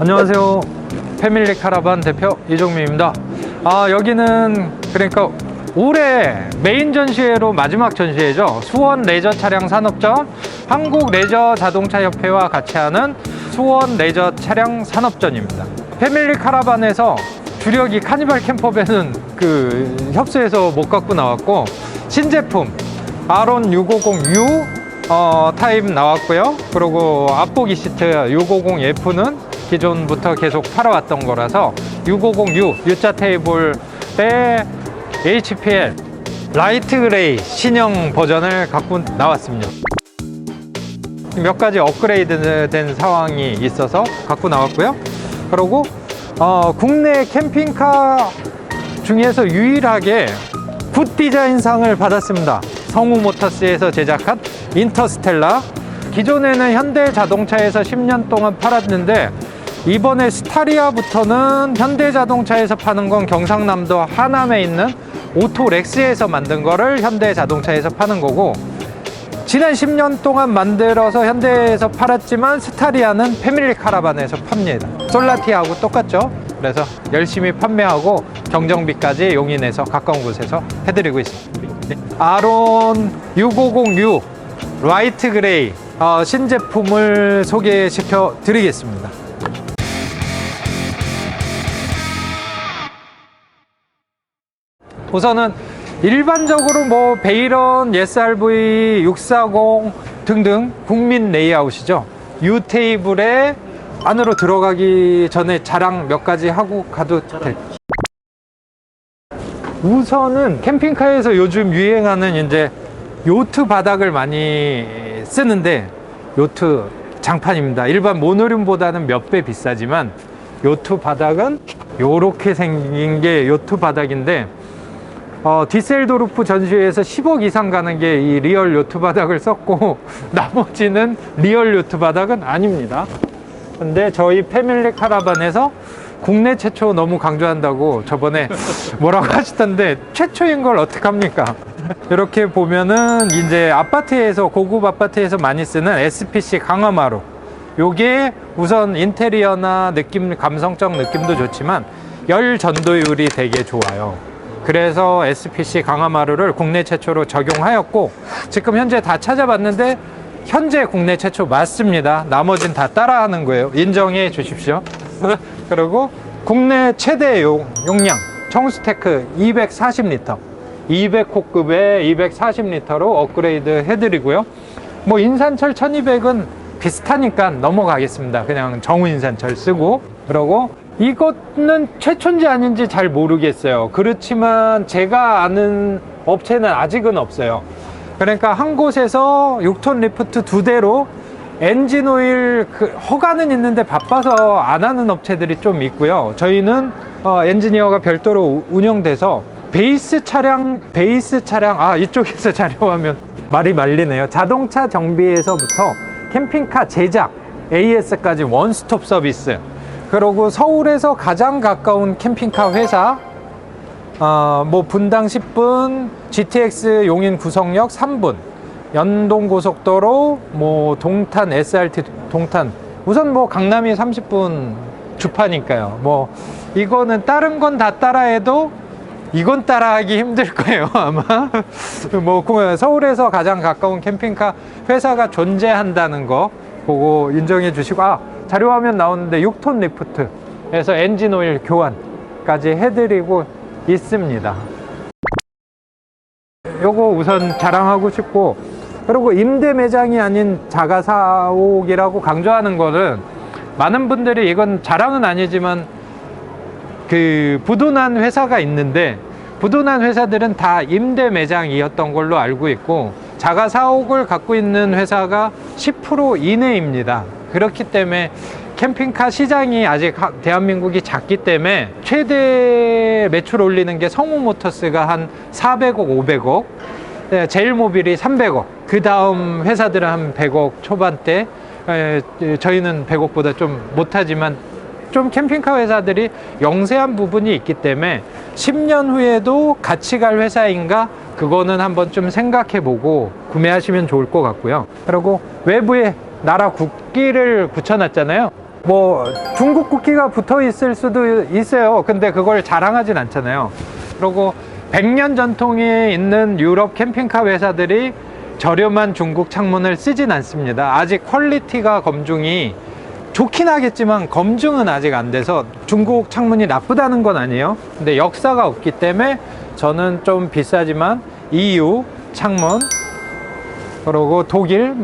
안녕하세요. 패밀리 카라반 대표 이종민입니다. 아, 여기는 그러니까 올해 메인 전시회로 마지막 전시회죠. 수원 레저 차량 산업전 한국 레저 자동차 협회와 같이 하는 수원 레저 차량 산업전입니다. 패밀리 카라반에서 주력이 카니발 캠퍼밴은 그 협소에서 못 갖고 나왔고 신제품 아론 650U 어, 타입 나왔고요. 그리고 앞보기 시트 650F는 기존부터 계속 팔아왔던 거라서 650U U자 테이블의 HPL 라이트 그레이 신형 버전을 갖고 나왔습니다. 몇 가지 업그레이드 된 상황이 있어서 갖고 나왔고요. 그리고 어, 국내 캠핑카 중에서 유일하게 굿 디자인상을 받았습니다. 성우 모터스에서 제작한 인터스텔라. 기존에는 현대 자동차에서 10년 동안 팔았는데 이번에 스타리아부터는 현대 자동차에서 파는 건 경상남도 하남에 있는 오토렉스에서 만든 거를 현대 자동차에서 파는 거고 지난 10년 동안 만들어서 현대에서 팔았지만 스타리아는 패밀리 카라반에서 팝니다. 솔라티하고 똑같죠. 그래서 열심히 판매하고 경정비까지 용인에서 가까운 곳에서 해드리고 있습니다. 네. 아론 650U 라이트 그레이 어, 신제품을 소개시켜 드리겠습니다. 우선은 일반적으로 뭐 베이런, SRV, 640 등등 국민 레이아웃이죠. U 테이블에 안으로 들어가기 전에 자랑 몇 가지 하고 가도 될. 우선은 캠핑카에서 요즘 유행하는 이제 요트 바닥을 많이 쓰는데 요트 장판입니다. 일반 모노륨보다는 몇 배 비싸지만 요트 바닥은 요렇게 생긴 게 요트 바닥인데 어, 디셀도르프 전시회에서 10억 이상 가는 게 이 리얼 요트 바닥을 썼고 나머지는 리얼 요트 바닥은 아닙니다. 근데 저희 패밀리 카라반에서 국내 최초 너무 강조한다고 저번에 뭐라고 하시던데 최초인 걸 어떡합니까? 이렇게 보면은 이제 아파트에서 고급 아파트에서 많이 쓰는 SPC 강화마루 요게 우선 인테리어나 느낌 감성적 느낌도 좋지만 열 전도율이 되게 좋아요. 그래서 SPC 강화마루를 국내 최초로 적용하였고 지금 현재 다 찾아봤는데 현재 국내 최초 맞습니다. 나머진 다 따라하는 거예요. 인정해 주십시오. 그리고 국내 최대 용, 용량 청스테크 240리터 200호급에 240리터로 업그레이드 해드리고요. 뭐 인산철 1200은 비슷하니까 넘어가겠습니다. 그냥 정우 인산철 쓰고 그러고 이거는 최초인지 아닌지 잘 모르겠어요. 그렇지만 제가 아는 업체는 아직은 없어요. 그러니까 한 곳에서 6톤 리프트 두 대로 엔진 오일 그 허가는 있는데 바빠서 안 하는 업체들이 좀 있고요. 저희는 어, 엔지니어가 별도로 우- 운영돼서 베이스 차량, 베이스 차량, 아, 이쪽에서 자료하면 말이 말리네요. 자동차 정비에서부터 캠핑카 제작, AS까지 원스톱 서비스. 그리고 서울에서 가장 가까운 캠핑카 회사, 어, 뭐 분당 10분, GTX 용인 구성역 3분, 연동 고속도로, 뭐 동탄 SRT 동탄. 우선 뭐 강남이 30분 주파니까요. 뭐 이거는 다른 건 다 따라해도 이건 따라하기 힘들 거예요 아마 뭐그 서울에서 가장 가까운 캠핑카 회사가 존재한다는 거 보고 인정해 주시고 아 자료화면 나오는데 6톤 리프트에서 엔진 오일 교환까지 해드리고 있습니다 요거 우선 자랑하고 싶고 그리고 임대 매장이 아닌 자가 사옥이라고 강조하는 거는 많은 분들이 이건 자랑은 아니지만 그 부도난 회사가 있는데 부도난 회사들은 다 임대 매장이었던 걸로 알고 있고 자가 사옥을 갖고 있는 회사가 10% 이내입니다. 그렇기 때문에 캠핑카 시장이 아직 하- 대한민국이 작기 때문에 최대 매출 올리는 게 성우 모터스가 한 400억, 500억, 네, 제일모빌이 300억, 그 다음 회사들은 한 100억 초반대, 저희는 100억보다 좀 못하지만 좀 캠핑카 회사들이 영세한 부분이 있기 때문에 10년 후에도 같이 갈 회사인가 그거는 한번 좀 생각해 보고 구매하시면 좋을 것 같고요. 그리고 외부에 나라 국기를 붙여놨잖아요. 뭐 중국 국기가 붙어 있을 수도 있어요. 근데 그걸 자랑하진 않잖아요. 그리고 100년 전통이 있는 유럽 캠핑카 회사들이 저렴한 중국 창문을 쓰진 않습니다. 아직 퀄리티가 검증이 좋긴 하겠지만 검증은 아직 안 돼서 중국 창문이 나쁘다는 건 아니에요. 근데 역사가 없기 때문에 저는 좀 비싸지만 EU 창문 그리고 독일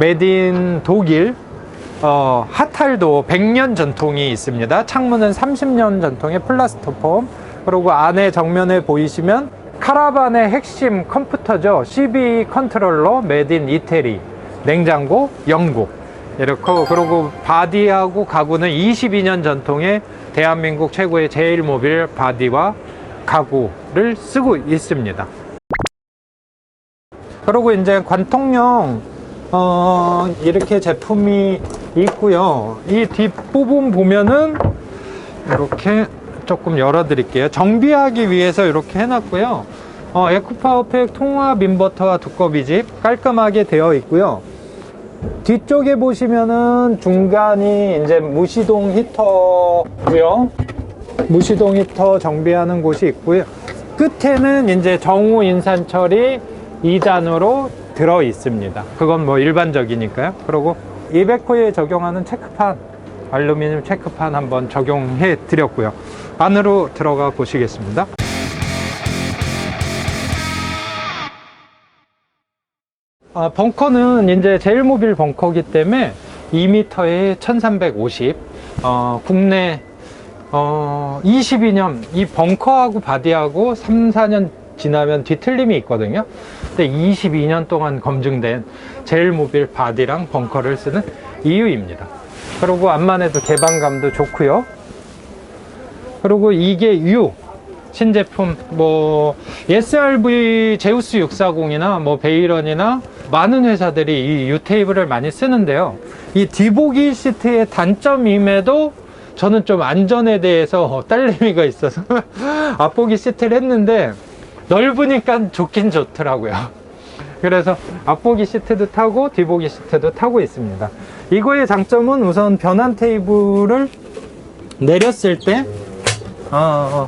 메딘 독일 어, 하탈도 100년 전통이 있습니다. 창문은 30년 전통의 플라스토폼. 그리고 안에 정면에 보이시면 카라반의 핵심 컴퓨터죠. CB 컨트롤러 메딘 이태리. 냉장고 영국. 이렇게 그리고 바디하고 가구는 22년 전통의 대한민국 최고의 제일 모빌 바디와 가구를 쓰고 있습니다. 그리고 이제 관통용 어, 이렇게 제품이 있고요. 이 뒷부분 보면은 이렇게 조금 열어 드릴게요. 정비하기 위해서 이렇게 해놨고요. 어, 에코파워팩 통합 인버터와 두꺼비 집 깔끔하게 되어 있고요. 뒤쪽에 보시면은 중간이 이제 무시동 히터고요. 무시동 히터 정비하는 곳이 있고요. 끝에는 이제 정우 인산철이 2단으로 들어 있습니다. 그건 뭐 일반적이니까요. 그리고 200호에 적용하는 체크판, 알루미늄 체크판 한번 적용해 드렸고요. 안으로 들어가 보시겠습니다. 아, 벙커는 이제 제일모빌 벙커기 때문에 2m에 1350, 어, 국내 어, 22년 이 벙커하고 바디하고 3, 4년 지나면 뒤틀림이 있거든요. 근데 22년 동안 검증된 제일모빌 바디랑 벙커를 쓰는 이유입니다. 그리고 안만 해도 개방감도 좋고요. 그리고 이게 U 신제품 뭐 SRV 제우스 640이나 뭐 베이런이나 많은 회사들이 이 U 테이블을 많이 쓰는데요. 이 뒤보기 시트의 단점임에도 저는 좀 안전에 대해서 딸내미가 있어서 앞보기 시트를 했는데 넓으니까 좋긴 좋더라고요. 그래서 앞보기 시트도 타고 뒤보기 시트도 타고 있습니다. 이거의 장점은 우선 변환 테이블을 내렸을 때 어,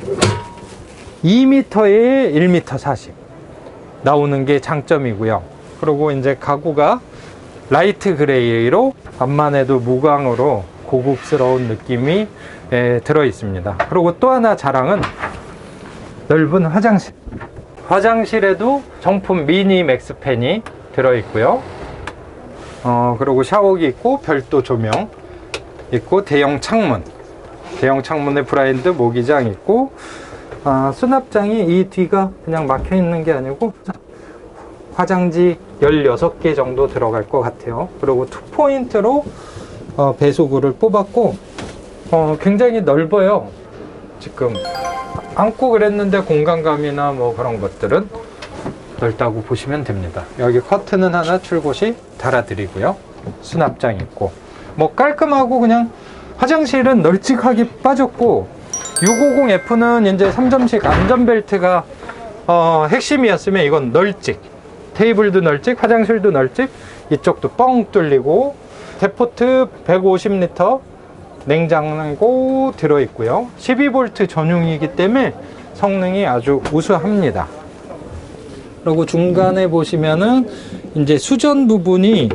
2m에 1m 40 나오는 게 장점이고요. 그리고 이제 가구가 라이트 그레이로 앞만 해도 무광으로 고급스러운 느낌이 에, 들어 있습니다. 그리고 또 하나 자랑은 넓은 화장실. 화장실에도 정품 미니 맥스팬이 들어 있고요. 어, 그리고 샤워기 있고 별도 조명 있고 대형 창문. 대형 창문에 브라인드 모기장 있고 아, 수납장이 이 뒤가 그냥 막혀 있는 게 아니고 화장지 16개 정도 들어갈 것 같아요. 그리고 투포인트로 어, 배수구를 뽑았고 어, 굉장히 넓어요. 지금 안고 그랬는데 공간감이나 뭐 그런 것들은 넓다고 보시면 됩니다. 여기 커튼은 하나 출곳이 달아드리고요. 수납장 있고 뭐 깔끔하고 그냥 화장실은 널찍하게 빠졌고 650F는 이제 3점식 안전벨트가 어, 핵심이었으면 이건 널찍 테이블도 널찍 화장실도 널찍 이쪽도 뻥 뚫리고 데포트 150리터 냉장고 들어있고요. 12V 전용이기 때문에 성능이 아주 우수합니다. 그리고 중간에 보시면은 이제 수전 부분이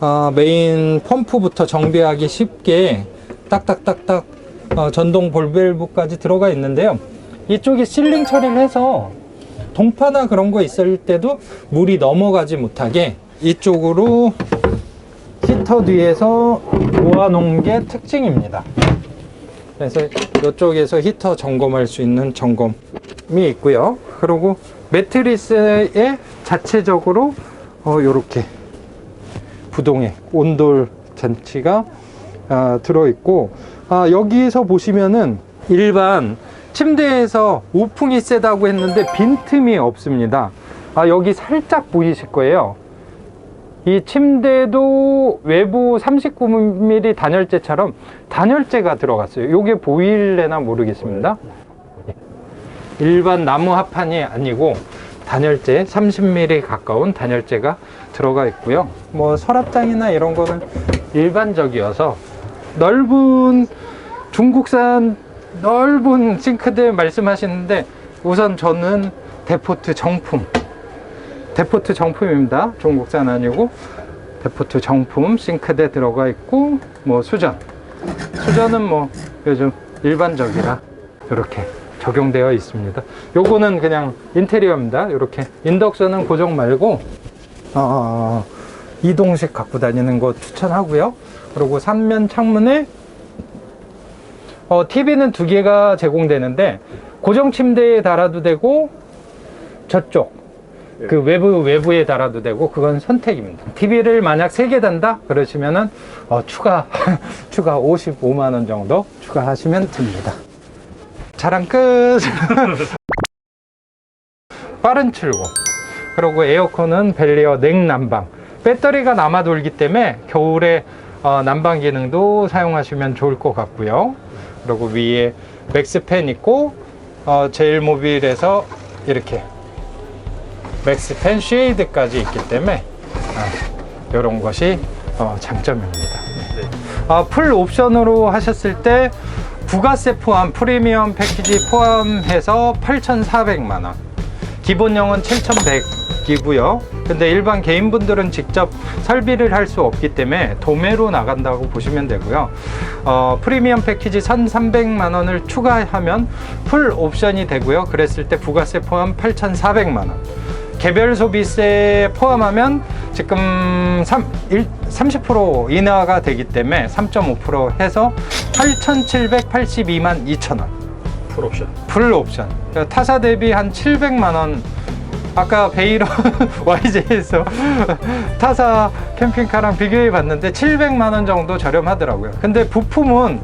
어, 메인 펌프부터 정비하기 쉽게 딱딱딱딱 어, 전동 볼밸브까지 들어가 있는데요. 이쪽에 실링 처리를 해서 동파나 그런 거 있을 때도 물이 넘어가지 못하게 이쪽으로 히터 뒤에서 모아 놓은 게 특징입니다. 그래서 이쪽에서 히터 점검할 수 있는 점검이 있고요. 그리고 매트리스에 자체적으로 어, 이렇게 부동의 온돌 전치가 아, 들어있고 아, 여기에서 보시면은 일반 침대에서 우풍이 세다고 했는데 빈틈이 없습니다. 아, 여기 살짝 보이실 거예요. 이 침대도 외부 39mm 단열재처럼 단열재가 들어갔어요. 이게 보일래나 모르겠습니다. 일반 나무 합판이 아니고 단열재 30mm 가까운 단열재가 들어가 있고요. 뭐 서랍장이나 이런 거는 일반적이어서 넓은 중국산 넓은 싱크대 말씀하시는데 우선 저는 데포트 정품 데포트 정품입니다. 중국산 아니고 데포트 정품 싱크대 들어가 있고 뭐 수전 수전은 뭐 요즘 일반적이라 이렇게 적용되어 있습니다. 요거는 그냥 인테리어입니다. 이렇게 인덕션은 고정 말고 어, 이동식 갖고 다니는 거 추천하고요. 그리고 삼면 창문에 어, TV는 두 개가 제공되는데 고정 침대에 달아도 되고 저쪽 그 외부 외부에 달아도 되고 그건 선택입니다. TV를 만약 세 개 단다 그러시면은 어, 추가 추가 55만 원 정도 추가하시면 됩니다. 자랑 끝. 빠른 출고. 그리고 에어컨은 벨리어 냉난방. 배터리가 남아 돌기 때문에 겨울에 어, 난방 기능도 사용하시면 좋을 것 같고요. 그리고 위에 맥스팬 있고 어, 제일모빌에서 이렇게 맥스팬 쉐이드까지 있기 때문에 이런 것이 어, 장점입니다. 네. 아, 풀 옵션으로 하셨을 때 부가세 포함 프리미엄 패키지 포함해서 8,400만 원. 기본형은 7,100이고요. 근데 일반 개인분들은 직접 설비를 할 수 없기 때문에 도매로 나간다고 보시면 되고요. 어, 프리미엄 패키지 1,300만 원을 추가하면 풀 옵션이 되고요. 그랬을 때 부가세 포함 8,400만 원. 개별 소비세 포함하면 지금 3, 1, 30% 인하가 되기 때문에 3.5% 해서 8,782만 2천 원. 풀옵션. 풀 옵션. 그러니까 타사 대비 한 700만 원. 아까 베이런 YJ에서 타사 캠핑카랑 비교해 봤는데 700만 원 정도 저렴하더라고요. 근데 부품은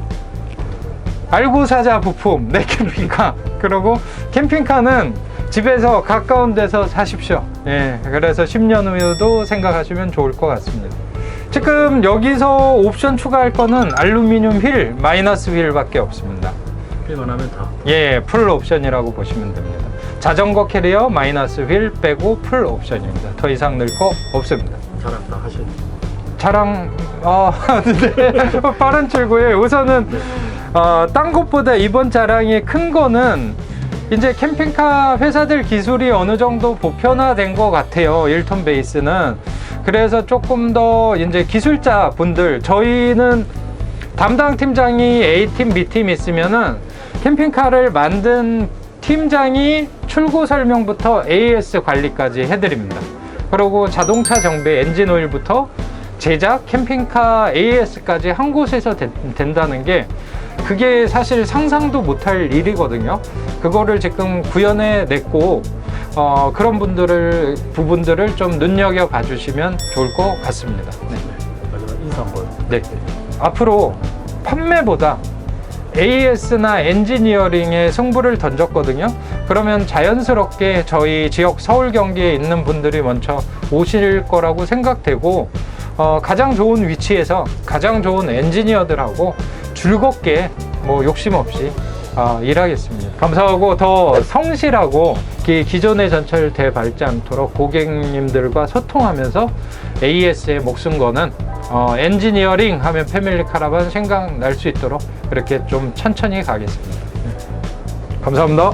알고 사자 부품 내 캠핑카. 그리고 캠핑카는 집에서 가까운 데서 사십시오. 예. 그래서 10년 후에도 생각하시면 좋을 것 같습니다. 지금 여기서 옵션 추가할 거는 알루미늄 휠, 마이너스 휠밖에 없습니다. 필만 하면 다. 예, 풀 옵션이라고 보시면 됩니다. 자전거 캐리어 마이너스 휠 빼고 풀 옵션입니다. 더 이상 넣을 거 없습니다. 자랑 다 하신. 차량 어, 네. 빠른 출구에 우선은 어, 딴 것보다 이번 자랑이 큰 거는 이제 캠핑카 회사들 기술이 어느 정도 보편화된 것 같아요. 1톤 베이스는. 그래서 조금 더 이제 기술자 분들 저희는 담당 팀장이 A팀, B팀 있으면은 캠핑카를 만든 팀장이 출고 설명부터 AS 관리까지 해드립니다. 그리고 자동차 정비, 엔진 오일부터 제작, 캠핑카 AS까지 한 곳에서 되- 된다는 게 그게 사실 상상도 못할 일이거든요. 그거를 지금 구현해 냈고 어, 그런 분들을 부분들을 좀 눈여겨 봐주시면 좋을 것 같습니다. 네. 마지막 인사 한번. 네. 앞으로 판매보다 AS나 엔지니어링에 승부를 던졌거든요. 그러면 자연스럽게 저희 지역 서울 경기에 있는 분들이 먼저 오실 거라고 생각되고 어, 가장 좋은 위치에서 가장 좋은 엔지니어들하고 즐겁게 뭐 욕심 없이 어, 일하겠습니다. 감사하고 더 성실하고 기- 기존의 전철 대 밟지 않도록 고객님들과 소통하면서 AS에 목숨 거는 어, 엔지니어링 하면 패밀리 카라반 생각날 수 있도록 이렇게 좀 천천히 가겠습니다. 네. 감사합니다.